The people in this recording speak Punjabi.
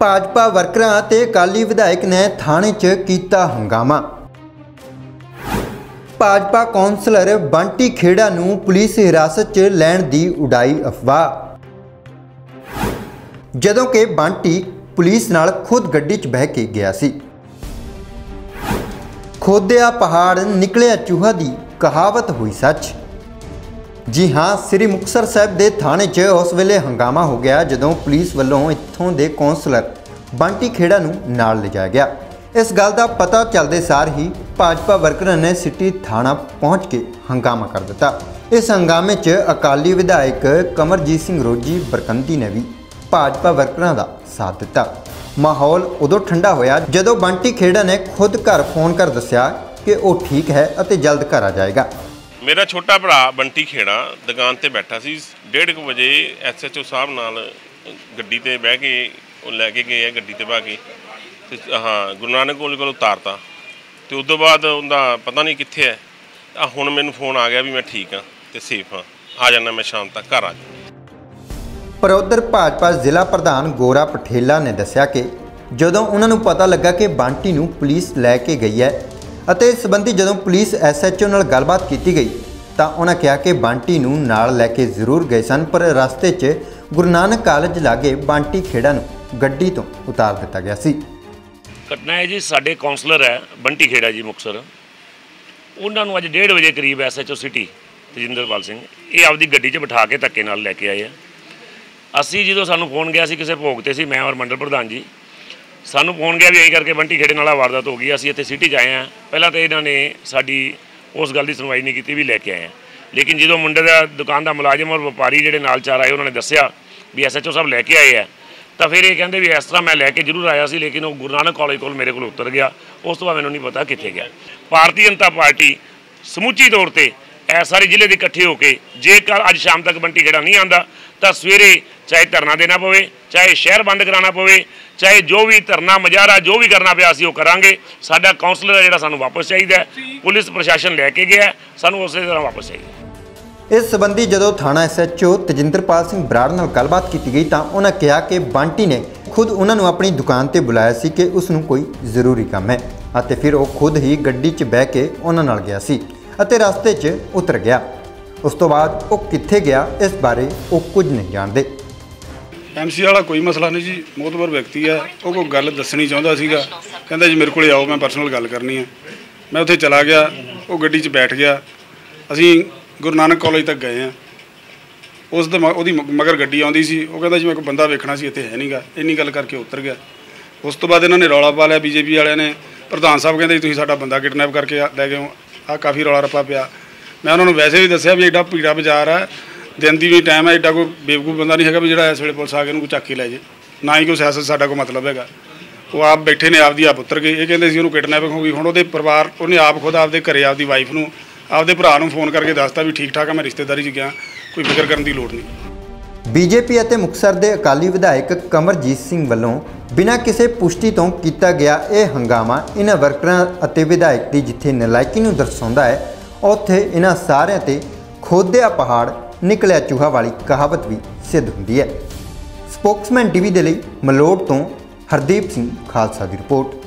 ਭਾਜਪਾ ਵਰਕਰਾਂ ਅਤੇ ਅਕਾਲੀ ਵਿਧਾਇਕ ਨੇ ਥਾਣੇ 'ਚ ਕੀਤਾ ਹੰਗਾਮਾ। ਭਾਜਪਾ ਕੌਂਸਲਰ ਬੰਟੀ ਖੇੜਾ ਨੂੰ ਪੁਲਿਸ ਹਿਰਾਸਤ 'ਚ ਲੈਣ ਦੀ ਉਡਾਈ ਅਫਵਾਹ। ਜਦੋਂ ਕਿ ਬੰਟੀ ਪੁਲਿਸ ਨਾਲ ਖੁਦ ਗੱਡੀ 'ਚ ਬਹਿ ਕੇ ਗਿਆ ਸੀ। ਖੋਦਿਆ ਪਹਾੜ, ਨਿਕਲਿਆ ਚੂਹਾ ਦੀ ਕਹਾਵਤ ਹੋਈ ਸੱਚ। ਜੀ ਹਾਂ, ਸ੍ਰੀ ਮੁਕਤਸਰ ਸਾਹਿਬ ਦੇ ਥਾਣੇ 'ਚ ਉਸ ਵੇਲੇ ਹੰਗਾਮਾ ਹੋ ਗਿਆ ਜਦੋਂ ਪੁਲਿਸ ਵੱਲੋਂ ਇੱਥੋਂ ਦੇ ਕੌਂਸਲਰ ਬੰਟੀ ਖੇੜਾ ਨੂੰ ਨਾਲ ਲਿਜਾਇਆ ਗਿਆ। ਇਸ ਗੱਲ ਦਾ ਪਤਾ ਚੱਲਦੇ ਸਾਰ ਹੀ ਭਾਜਪਾ ਵਰਕਰਾਂ ਨੇ ਸਿਟੀ ਥਾਣਾ ਪਹੁੰਚ ਕੇ ਹੰਗਾਮਾ ਕਰ ਦਿੱਤਾ। ਇਸ ਹੰਗਾਮੇ 'ਚ ਅਕਾਲੀ ਵਿਧਾਇਕ ਕਮਰਜੀਤ ਸਿੰਘ ਰੋਜੀ ਬਰਕੰਦੀ ਨੇ ਵੀ ਭਾਜਪਾ ਵਰਕਰਾਂ ਦਾ ਸਾਥ ਦਿੱਤਾ। ਮਾਹੌਲ ਉਦੋਂ ਠੰਡਾ ਹੋਇਆ ਜਦੋਂ ਬੰਟੀ ਖੇੜਾ ਨੇ ਖੁਦ ਘਰ ਫੋਨ ਕਰ ਦੱਸਿਆ ਕਿ ਉਹ ਠੀਕ ਹੈ ਅਤੇ ਜਲਦ ਘਰ ਆ ਜਾਏਗਾ। ਮੇਰਾ ਛੋਟਾ ਭਰਾ ਬੰਟੀ ਖੇੜਾ ਦੁਕਾਨ ਤੇ ਬੈਠਾ ਸੀ। 1:30 ਵਜੇ ਐਸਐਚਓ ਸਾਹਿਬ ਨਾਲ ਗੱਡੀ ਤੇ ਬਹਿ ਕੇ, ਉਹ ਲੈ ਕੇ ਗਏ ਆ ਗੱਡੀ ਤੇ ਬਾ ਕੇ। ਤੇ ਹਾਂ, ਗੁਰੂ ਨਾਨਕ ਕੋਲ ਕੋਲ ਉਤਾਰਤਾ। ਤੇ ਉਸ ਤੋਂ ਬਾਅਦ ਉਹਦਾ ਪਤਾ ਨਹੀਂ ਕਿੱਥੇ ਹੈ। ਆ ਹੁਣ ਮੈਨੂੰ ਫੋਨ ਆ ਗਿਆ ਵੀ ਮੈਂ ਠੀਕ ਹਾਂ ਤੇ ਸੇਫ ਹਾਂ। ਆ ਜਾਣਾ ਮੈਂ ਸ਼ਾਮ ਤੱਕ, ਘਰ ਆ ਜਾਣਾ ਪਰ ਉਧਰ ਭਾਜਪਾ ਜ਼ਿਲ੍ਹਾ ਪ੍ਰਧਾਨ ਗੋਰਾ ਪਠੇਲਾ ਨੇ ਦੱਸਿਆ ਕਿ ਜਦੋਂ ਉਹਨਾਂ ਨੂੰ ਪਤਾ ਲੱਗਾ ਕਿ ਬਾਂਟੀ ਨੂੰ ਪੁਲਿਸ ਲੈ ਕੇ ਗਈ ਹੈ ਅਤੇ ਇਸ ਸੰਬੰਧੀ ਜਦੋਂ ਪੁਲਿਸ ਐਸਐਚਓ ਨਾਲ ਗੱਲਬਾਤ ਕੀਤੀ ਗਈ, ਤਾਂ ਉਹਨਾਂ ਕਿਹਾ ਕਿ ਬੰਟੀ ਨੂੰ ਨਾਲ ਲੈ ਕੇ ਜ਼ਰੂਰ ਗਏ ਸਨ, ਪਰ ਰਸਤੇ 'ਚ ਗੁਰੂ ਨਾਨਕ ਕਾਲਜ ਲਾਗੇ ਬਾਂਟੀ ਖੇੜਾ ਨੂੰ ਗੱਡੀ ਤੋਂ ਉਤਾਰ ਦਿੱਤਾ ਗਿਆ ਸੀ। ਘਟਨਾ ਹੈ ਜੀ, ਸਾਡੇ ਕਾਉਂਸਲਰ ਹੈ, ਬੰਟੀ ਖੇੜਾ ਜੀ ਮੁਕਸਰ ਉਹਨਾਂ ਨੂੰ ਅੱਜ 1:30 ਵਜੇ ਕਰੀਬ ਐਸਐਚਓ ਸਿਟੀ, ਤਜਿੰਦਰਪਾਲ ਸਿੰਘ, ਇਹ ਆਪਦੀ ਗੱਡੀ 'ਚ ਬਿਠਾ ਕੇ ਧੱਕੇ ਨਾਲ ਲੈ ਕੇ ਆਏ ਆ। ਅਸੀਂ ਜਦੋਂ ਸਾਨੂੰ ਫੋਨ ਗਿਆ ਸੀ, ਕਿਸੇ ਭੋਗ ਤੇ ਸੀ, ਮੈਂ ਔਰ ਮੰਡਲ ਪ੍ਰਧਾਨ ਜੀ ਸਾਨੂੰ ਫੋਨ ਗਿਆ ਵੀ ਐਂ ਕਰਕੇ ਬੰਟੀ ਖੇੜੇ ਨਾਲ ਵਾਰਦਾਤ ਹੋ ਗਈ ਅਸੀਂ ਇੱਥੇ ਸਿਟੀ 'ਚ ਆਏ ਆ ਪਹਿਲਾਂ ਤਾਂ ਇਹਨਾਂ ਨੇ ਸਾਡੀ ਉਸ ਗੱਲ ਦੀ ਸੁਣਵਾਈ ਨਹੀਂ ਕੀਤੀ ਵੀ ਲੈ ਕੇ ਆਏ ਆ ਲੇਕਿਨ ਜਦੋਂ ਮੁੰਡੇ ਦਾ ਦੁਕਾਨ ਦਾ ਮੁਲਾਜ਼ਮ ਔਰ ਵਪਾਰੀ ਜਿਹੜੇ ਨਾਲ ਚਾਰ ਆਏ, ਉਹਨਾਂ ਨੇ ਦੱਸਿਆ ਵੀ ਐਸਐਚਓ ਸਾਹਿਬ ਲੈ ਕੇ ਆਏ ਆ। ਤਾਂ ਫਿਰ ਇਹ ਕਹਿੰਦੇ ਵੀ ਇਸ ਤਰ੍ਹਾਂ ਮੈਂ ਲੈ ਕੇ ਜ਼ਰੂਰ ਆਇਆ ਸੀ, ਲੇਕਿਨ ਉਹ ਗੁਰੂ ਨਾਨਕ ਕਾਲਜ ਕੋਲ ਮੇਰੇ ਕੋਲ ਉਤਰ ਗਿਆ। ਉਸ ਤੋਂ ਬਾਅਦ ਮੈਨੂੰ ਨਹੀਂ ਪਤਾ ਕਿੱਥੇ ਗਿਆ। ਭਾਰਤੀ ਜਨਤਾ ਪਾਰਟੀ ਸਮੁੱਚੀ ਤੌਰ ਤੇ ਇਹ ਸਾਰੇ ਜ਼ਿਲ੍ਹੇ ਦੇ ਇਕੱਠੇ ਹੋ ਕੇ ਜੇਕਰ ਅੱਜ ਸ਼ਾਮ ਤੱਕ ਬੰਟੀ ਖੇੜਾ ਨਹੀਂ ਆਂਦਾ ਤਾਂ ਸਵੇਰੇ ਚਾਹੇ ਧਰਨਾ ਦੇਣਾ ਪਵੇ, ਚਾਹੇ ਸ਼ਹਿਰ ਬੰਦ ਕਰਾਉਣਾ ਪਵੇ ਚਾਹੇ ਜੋ ਵੀ ਧਰਨਾ ਮਜਾਰਾ ਜੋ ਵੀ ਕਰਨਾ ਪਿਆ ਅਸੀਂ ਉਹ ਕਰਾਂਗੇ। ਸਾਡਾ ਕਾਉਂਸਲਰ ਹੈ ਜਿਹੜਾ ਸਾਨੂੰ ਵਾਪਸ ਚਾਹੀਦਾ ਪੁਲਿਸ ਪ੍ਰਸ਼ਾਸਨ ਲੈ ਕੇ ਗਿਆ ਸਾਨੂੰ ਉਸੇ ਤਰ੍ਹਾਂ ਵਾਪਸ ਚਾਹੀਦਾ ਇਸ ਸੰਬੰਧੀ ਜਦੋਂ ਥਾਣਾ ਐਸਐਚਓ ਤਜਿੰਦਰਪਾਲ ਸਿੰਘ ਬਰਾੜ ਨਾਲ ਗੱਲਬਾਤ ਕੀਤੀ ਗਈ ਤਾਂ ਉਹਨਾਂ ਕਿਹਾ ਕਿ ਬਾਂਟੀ ਨੇ ਖੁਦ ਉਹਨਾਂ ਨੂੰ ਆਪਣੀ ਦੁਕਾਨ ਤੇ ਬੁਲਾਇਆ ਸੀ ਕਿ ਉਸ ਨੂੰ ਕੋਈ ਜ਼ਰੂਰੀ ਕੰਮ ਹੈ ਅਤੇ ਫਿਰ ਉਹ ਖੁਦ ਹੀ ਗੱਡੀ 'ਚ ਬਹਿ ਕੇ ਉਹਨਾਂ ਨਾਲ ਗਿਆ ਸੀ ਅਤੇ ਰਸਤੇ 'ਚ ਉਤਰ ਗਿਆ। ਉਸ ਤੋਂ ਬਾਅਦ ਉਹ ਕਿੱਥੇ ਗਿਆ ਇਸ ਬਾਰੇ ਉਹ ਕੁਝ ਨਹੀਂ ਜਾਣਦੇ। ਐਮਸੀ ਵਾਲਾ ਕੋਈ ਮਸਲਾ ਨਹੀਂ ਜੀ ਮੋਤਬਰ ਵਿਅਕਤੀ ਹੈ ਉਹ ਕੋਈ ਗੱਲ ਦੱਸਣੀ ਚਾਹੁੰਦਾ ਸੀਗਾ, ਕਹਿੰਦਾ ਜੀ ਮੇਰੇ ਕੋਲੇ ਆਓ, ਮੈਂ ਪਰਸਨਲ ਗੱਲ ਕਰਨੀ ਹੈ ਮੈਂ ਉੱਥੇ ਚਲਾ ਗਿਆ, ਉਹ ਗੱਡੀ 'ਚ ਬੈਠ ਗਿਆ। ਅਸੀਂ ਗੁਰੂ ਨਾਨਕ ਕਾਲਜ ਤੱਕ ਗਏ ਆ। ਉਸ ਦੇ ਉਹਦੀ ਮਗਰ ਗੱਡੀ ਆਉਂਦੀ ਸੀ, ਉਹ ਕਹਿੰਦਾ ਜੀ ਮੈਂ ਕੋਈ ਬੰਦਾ ਵੇਖਣਾ ਸੀ, ਇੱਥੇ ਹੈ ਨਹੀਂਗਾ, ਇੰਨੀ ਗੱਲ ਕਰਕੇ ਉਤਰ ਗਿਆ। ਉਸ ਤੋਂ ਬਾਅਦ ਇਹਨਾਂ ਨੇ ਰੌਲਾ ਪਾ ਲਿਆ, ਬੀਜੇਪੀ ਵਾਲਿਆਂ ਨੇ। ਪ੍ਰਧਾਨ ਸਾਹਿਬ ਕਹਿੰਦੇ ਜੀ, ਤੁਸੀਂ ਸਾਡਾ ਬੰਦਾ ਕਿਡਨੈਪ ਕਰਕੇ ਲੈ ਗਏ ਹੋ ਆ ਕਾਫੀ ਰੌਲਾ ਰੱਪਾ ਪਿਆ। ਮੈਂ ਉਹਨਾਂ ਨੂੰ ਵੈਸੇ ਵੀ ਦੱਸਿਆ ਵੀ ਐਡਾ ਭੀੜਾ ਬਾਜ਼ਾਰ ਹੈ ਦਿਨ ਦੀ ਵੀ ਟਾਈਮ ਹੈ ਐਡਾ ਕੋਈ ਬੇਵਕੂਫ ਬੰਦਾ ਨਹੀਂ ਹੈਗਾ ਵੀ ਜਿਹੜਾ ਇਸ ਵੇਲੇ ਪੁਲਿਸ ਆ ਕੇ ਇਹਨੂੰ ਕੋਈ ਚੱਕ ਕੇ ਲੈ ਜੇ। ਨਾ ਹੀ ਕੋਈ ਸਿਆਸਤ ਸਾਡਾ ਕੋਈ ਮਤਲਬ ਹੈਗਾ। ਉਹ ਆਪ ਬੈਠੇ ਨੇ, ਆਪਦੀ ਆਪ ਉਤਰ ਗਏ। ਇਹ ਕਹਿੰਦੇ ਸੀ ਉਹਨੂੰ ਕਿਡਨੈਪਿੰਗ ਹੋ ਗਈ ਹੁਣ ਉਹਦੇ ਪਰਿਵਾਰ, ਉਹਨੇ ਆਪ ਖੁਦ ਆਪਦੇ ਘਰੇ ਆਪਦੀ ਵਾਈਫ ਨੂੰ, ਆਪਦੇ ਭਰਾ ਨੂੰ ਫੋਨ ਕਰਕੇ ਦੱਸਤਾ ਵੀ ਠੀਕ ਠਾਕ ਆ, ਮੈਂ ਰਿਸ਼ਤੇਦਾਰੀ 'ਚ ਗਿਆ। ਕੋਈ ਫਿਕਰ ਕਰਨ ਦੀ ਲੋੜ ਨਹੀਂ। ਬੀਜੇਪੀ ਅਤੇ ਮੁਕਤਸਰ ਦੇ ਅਕਾਲੀ ਵਿਧਾਇਕ ਕਮਰਜੀਤ ਸਿੰਘ ਵੱਲੋਂ ਬਿਨਾਂ ਕਿਸੇ ਪੁਸ਼ਟੀ ਤੋਂ ਕੀਤਾ ਗਿਆ ਇਹ ਹੰਗਾਮਾ ਇਹਨਾਂ ਵਰਕਰਾਂ ਅਤੇ ਵਿਧਾਇਕ ਦੀ ਜਿੱਥੇ ਨਲਾਇਕੀ ਨੂੰ ਦਰਸਾਉਂਦਾ ਹੈ, ਉੱਥੇ ਇਹਨਾਂ ਸਾਰਿਆਂ ਤੇ ਖੋਦਿਆ ਪਹਾੜ ਨਿਕਲਿਆ ਚੂਹਾ ਵਾਲੀ ਕਹਾਵਤ ਵੀ ਸਿੱਧ ਹੁੰਦੀ ਹੈ। ਸਪੋਕਸਮੈਨ ਟੀਵੀ ਦੇ ਲਈ ਮਲੋੜ ਤੋਂ ਹਰਦੀਪ ਸਿੰਘ ਖਾਲਸਾ ਦੀ ਰਿਪੋਰਟ।